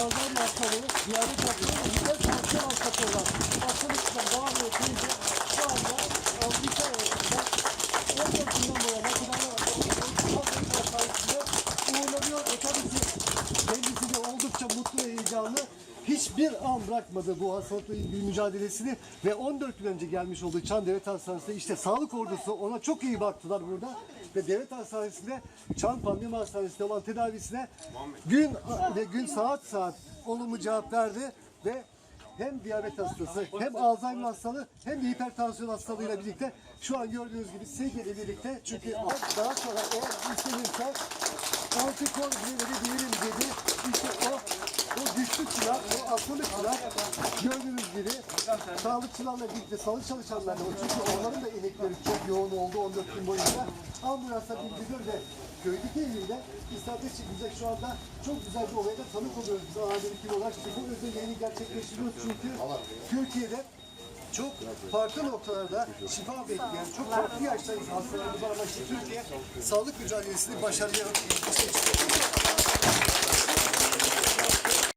Ağzına markalı yarı çaplı mutlu ve heyecanlı. Hiçbir an bırakmadı bu hastalıkla ilgili mücadelesini. Ve 14 gün önce gelmiş olduğu Çan Devlet Hastanesi'nde işte sağlık ordusu ona çok iyi baktılar burada. Ve devlet hastanesinde Çan Pandemi Hastanesi'nde olan tedavisine gün ve gün saat saat olumlu cevap verdi. Ve hem diyabet hastası hem Alzheimer hastalığı hem de hipertansiyon hastalığıyla birlikte şu an gördüğünüz gibi Silge ile birlikte. Çünkü daha sonra eğer istenirse antikor bile diyelim dedi. İşte o, o güçlükçüler, o asıllıkçılar gördüğünüz gibi sağlıkçılarla birlikte sağlık çalışanlarla o çünkü onların da emekleri çok yoğun oldu 14 gün boyunca. Ambulansa bildiriyor ve köydeki eviyle istirahat çıkacak şu anda çok güzel bir olaya da tanık oluyoruz. Biz ağabey olarak. İşte bu özel yayını gerçekleştiriyoruz çünkü Türkiye'de çok farklı noktalarda şifa bekleyen, çok farklı yaştayız hastalarımız var. Ama işte Türkiye sağlık mücadelesini başarıya işte